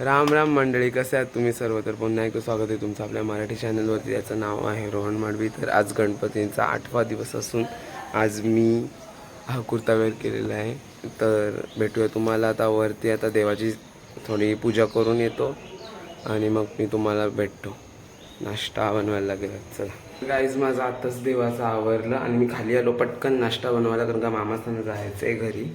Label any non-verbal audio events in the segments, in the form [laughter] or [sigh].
राम राम मंडळी कसे आहात तुम्ही सर्व? तर पुन्हा एकदा स्वागत आहे तुमचं आपल्या मराठी चॅनलवरती याचं नाव आहे रोहन माडवी. तर आज गणपतींचा आठवा दिवस असून आज मी हा कुर्ता वेअर केलेला आहे. तर भेटूया तुम्हाला. आता वरती आता देवाची थोडी पूजा करून येतो आणि मग मी तुम्हाला भेटतो. नाश्ता बनवायला लागेल. चला. गाईज माझं आत्ताच देवाचं आवरलं आणि मी खाली आलो पटकन नाश्ता बनवायला कारण का मामास्थानं जायचं आहे घरी.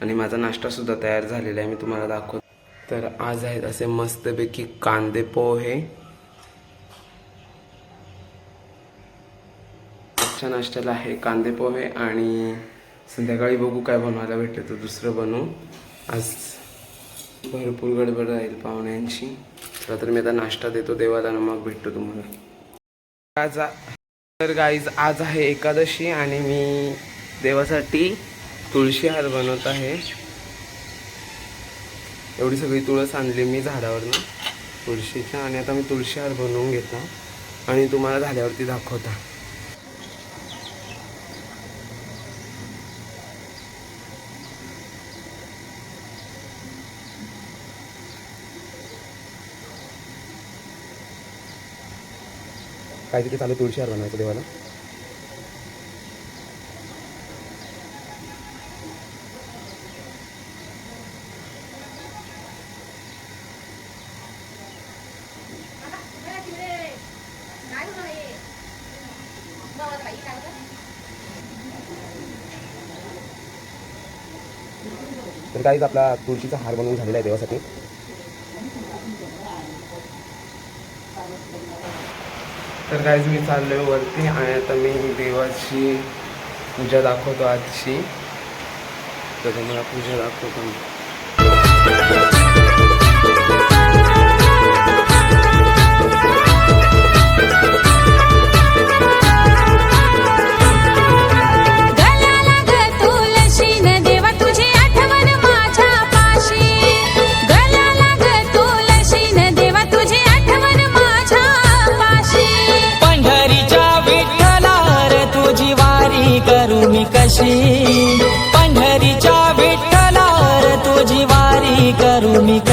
आणि माझा नाश्तासुद्धा तयार झालेला आहे. मी तुम्हाला दाखवतो. तर आज आहेत असे मस्तपैकी कांदे पोहे. आजच्या नाश्त्याला आहे कांदे पोहे आणि संध्याकाळी बघू काय बनवायला भेटलं तर दुसरं बनवू आज भरपूर गडबड राहील पाहुण्यांची. चला तर मी आता नाश्ता देतो देवाला आणि मग भेटतो तुम्हाला. आज तर गाईज आज आहे एकादशी आणि मी देवासाठी तुळशी हार बनवत आहे. एवढी सगळी तुळस आणली मी झाडावरनं. तुळशीच्या आणि आता मी तुळशी हार बनवून घेतला. आणि तुम्हाला झाल्यावरती दाखवता. काहीतरी चालू तुळशी हार बनवायचं देवाला. तर काहीच आपला तुळशीचा हार बनवून झालेला आहे देवासाठी. तर काहीच मी चाललोय वरती आणि आता मी देवाची पूजा दाखवतो आजची. तर तुम्हाला पूजा दाखवतो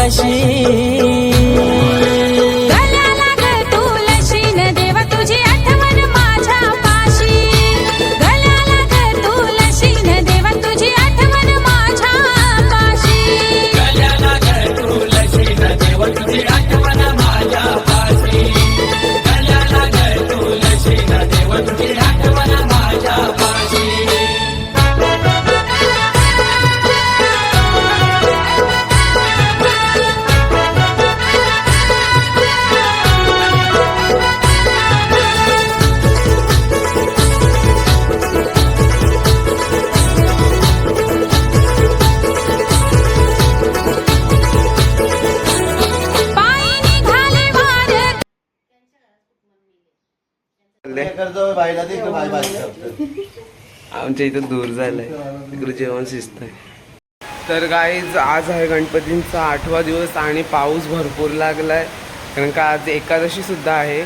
करू आमच्या इथं दूर झालंय. तिकडे जेवण शिस्त तर गाईज आज आहे गणपतींचा आठवा दिवस आणि पाऊस भरपूर लागलाय. कारण का आज एकादशी सुद्धा आहे.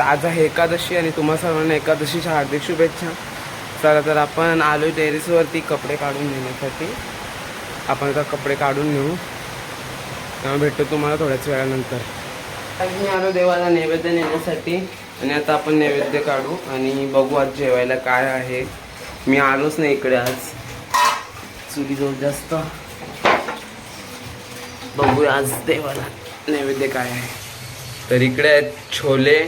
आज आहे एकादशी आणि तुम्हा सर्वांना एकादशीच्या हार्दिक शुभेच्छा. चला तर आपण आलो टेरेसवरती कपडे काढून घेण्यासाठी आपण आता कपडे काढून घेऊ तेव्हा भेटतो तुम्हाला थोड्याच वेळानंतर. मी आलो देवाला नैवेद्य नेण्यासाठी. आणि आता आपण नैवेद्य काढू आणि बघू आज जेवायला काय आहे. मी आलोच नाही इकडे आज. चुलीजवळ जास्त. बघूया आज देवाला नैवेद्य काय आहे. तर इकडे आहेत छोले.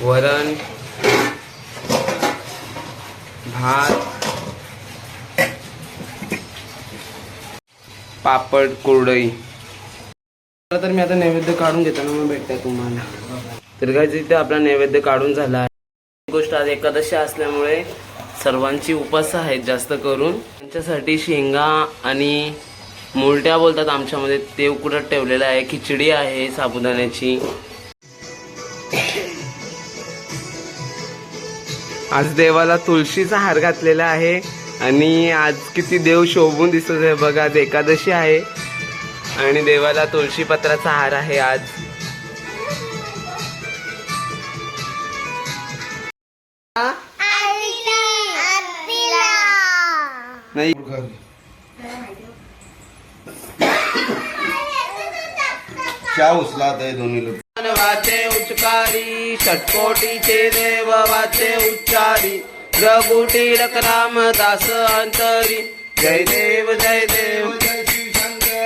वरण. भात. पापड कुरडई. तर मी आता नैवेद्य काढून घेताना मग भेटते तुम्हाला. तर काय तिथे आपला नैवेद्य काढून झाला आहे. गोष्ट आज एकादशी असल्यामुळे सर्वांची उपास आहेत जास्त करून. त्यांच्यासाठी शेंगा आणि मुलट्या बोलतात आमच्यामध्ये. ते उकडत ठेवलेलं आहे? खिचडी आहे साबुदाण्याची. आज देवाला तुळशीचा हार घातलेला आहे. आणि आज किती देव शोभून दिसत आहे बघा आज एकादशी आहे. आणि देवाला तुळशी पत्राचा हार आहे आज. नाही. क्या उचलात आहे दोन्ही लोक वाचे उच्चकारी षटकोटीचे देव वाचे उच्चारी. रघुटी राम दास अंतरी. जय देव जय देव.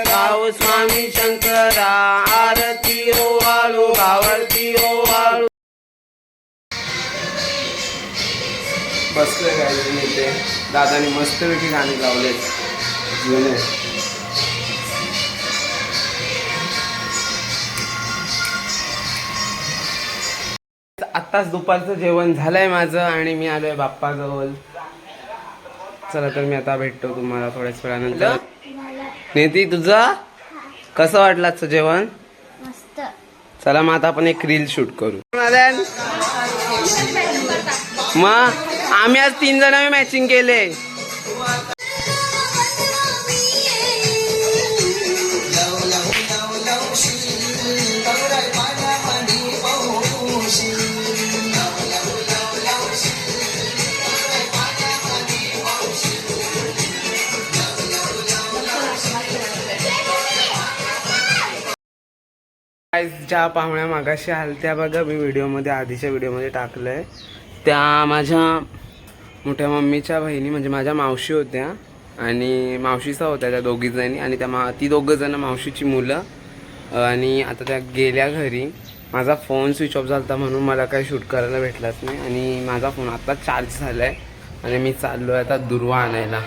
राव स्वामी शंकरा आरती ओ वाळू आरती ओ वाळू बसलोय काय इथे दादानी मस्तपैकी गाणी लावलेत जुने आत्ताच दुपारचं जेवण झालंय माझं आणि मी आलोय बाप्पाजवळ. चला तर मी आता भेटतो तुम्हाला थोड्याच वेळानंतर. नेती तुझा? कसं वाटलं आजचं जेवण? चला मग आता आपण एक रील शूट करू. मग आम्ही आज तीन जण मॅचिंग केले ज्या पाहुण्या मागाशी आलत्या बघा मी व्हिडिओमध्ये आधीच्या व्हिडिओमध्ये टाकलं आहे त्या माझ्या मोठ्या मम्मीच्या बहिणी म्हणजे माझ्या मावशी होत्या आणि मावशीचा होत्या त्या दोघीजणी आणि त्या मा ती दोघंजणं मावशीची मुलं. आणि आता त्या गेल्या घरी. माझा फोन स्विच ऑफ झाला होता म्हणून मला काही शूट करायला भेटलाच नाही आणि माझा फोन आत्ता चार्ज झाला आहे आणि मी चाललो आहे आता दुर्वा आणायला.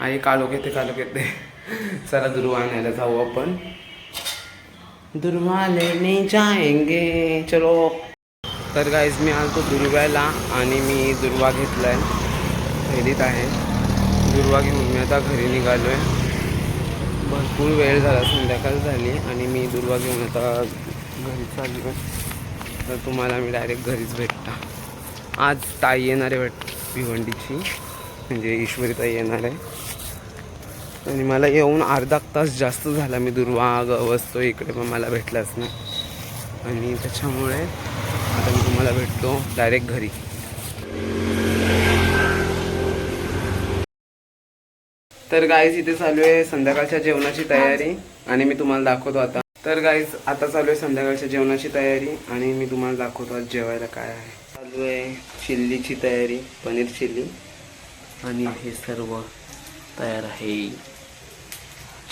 आणि कालोख येते कालोख येते [laughs] चला दुर्वा आणायला जाऊ आपण. दुर्वा लेने जाएंगे। चलो। तर गाईज मी आलतो दुर्व्याला आणि मी दुर्वा घेतलाय. पहिलीत आहे. दुर्वा घेऊन मी आता घरी निघालो आहे भरपूर वेळ झाला संध्याकाळ झाली आणि मी दुर्वा घेऊन आता घरी चाललो आहे तर तुम्हाला मी डायरेक्ट घरीच भेटता आज ताई येणार आहे वाट भिवंडीची. म्हणजे ईश्वरी ताई येणार आहे. आणि मला येऊन अर्धा तास जास्त झाला मी दुर्वाग बसतो इकडे पण मला भेटलाच नाही. आणि त्याच्यामुळे आता मी तुम्हाला भेटतो डायरेक्ट घरी. तर गाईज इथे चालू आहे संध्याकाळच्या जेवणाची तयारी आणि मी तुम्हाला दाखवतो आता. तर गाईज आता चालू आहे संध्याकाळच्या जेवणाची तयारी आणि मी तुम्हाला दाखवतो आज जेवायला काय आहे. चालू आहे चिल्लीची तयारी पनीर चिल्ली आणि हे सर्व. तयार आहे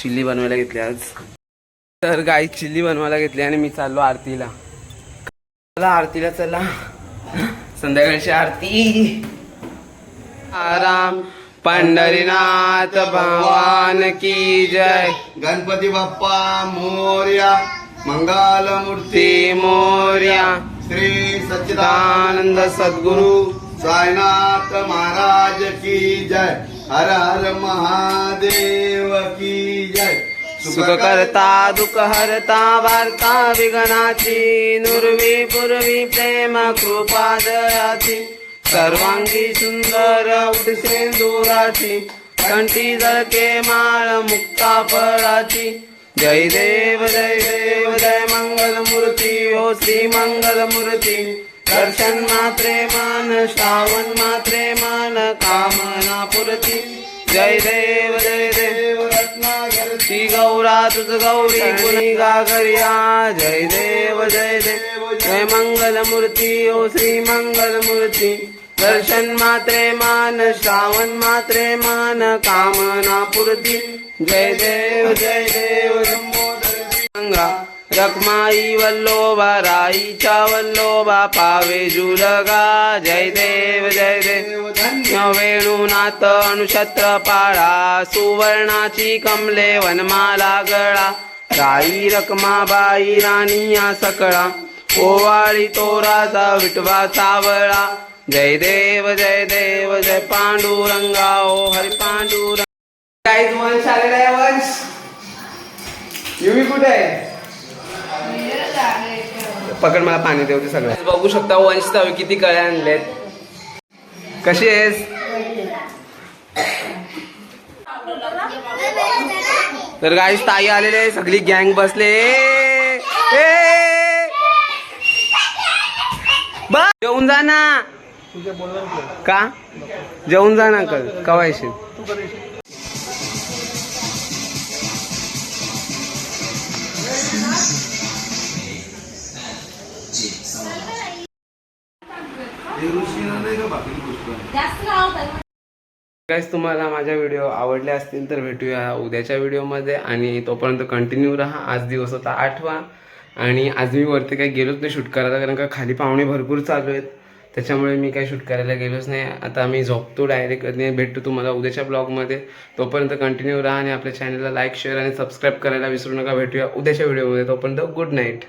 चिल्ली बनवायला घेतली आज. तर गाई चिल्ली बनवायला घेतली आणि मी चाललो आरतीला. चला आरतीला चला. संध्याकाळची आरती. आराम पंढरीनाथ भगवान की जय. गणपती बाप्पा मोर्या. मंगल मूर्ती मोर्या. श्री सच्चिदानंद दानंद सद्गुरु. साईनाथ महाराज की जय. हर हर महादेव की जय। सुख करता दुःख हरता वार्ता विघ्नाची नुरवी पूर्वी प्रेम कृपा दयाची। सर्वांगी सुंदर उठसेंदुराची कंठी जळके माळ मुक्ता फळाची। जय देव जय देव जय मंगल मूर्ती ओ श्री मंगल मूर्ती दर्शन मात्रे मान श्रावण मात्रे मान कामना पुरती। जय देव जय देव रत्नागर। श्री गौरा तुझ गौरी कुणी गागरिया जय देव जय देव जय मंगल मूर्ती ओ श्री मंगल मूर्ती दर्शन मात्रे मान श्रावण मात्रे मान कामना पुरती। जय देव जय देव रखमाई वल्लोबा राईचा वल्लोबा पावे जुलगा जय देव जय देव. धन्य वेणुनाथ अनुक्षत्र पाळा सुवर्णाची कमले वनमाला गळा. राई रखमाबाई राणीया सकळा. ओवाळी तोराचा विटवा सावळा. जय देव जय देव जय पांडुरंगा ओ हरि पांडुरंग. वंश आलेला आहे वंश युवी कुठे? आहे पकड मला पाणी देऊ ते सगळं. बघू शकता वंश तवे किती कळे आणलेत. कशी आहेस? तर गाईस ताई आलेले सगळी गँग बसले. येऊन जा ना. का? जेवून जा ना कर कवा गाईज तुम्हाला माझ्या व्हिडिओ आवडले असतील तर भेटूया उद्याच्या व्हिडिओमध्ये आणि तोपर्यंत कंटिन्यू राहा. आज दिवस होता आठवा. आणि आज मी वरती काही गेलोच नाही शूट करायला कारण का खाली पाहुणे भरपूर चालू आहेत. त्याच्यामुळे मी काही शूट करायला गेलोच नाही. आता मी झोपतो डायरेक्ट आणि भेटतो तुम्हाला उद्याच्या ब्लॉगमध्ये तोपर्यंत कंटिन्यू राहा आणि आपल्या चॅनलला लाईक शेअर आणि सबस्क्राईब करायला विसरू नका. भेटूया उद्याच्या व्हिडिओमध्ये तोपर्यंत गुड नाईट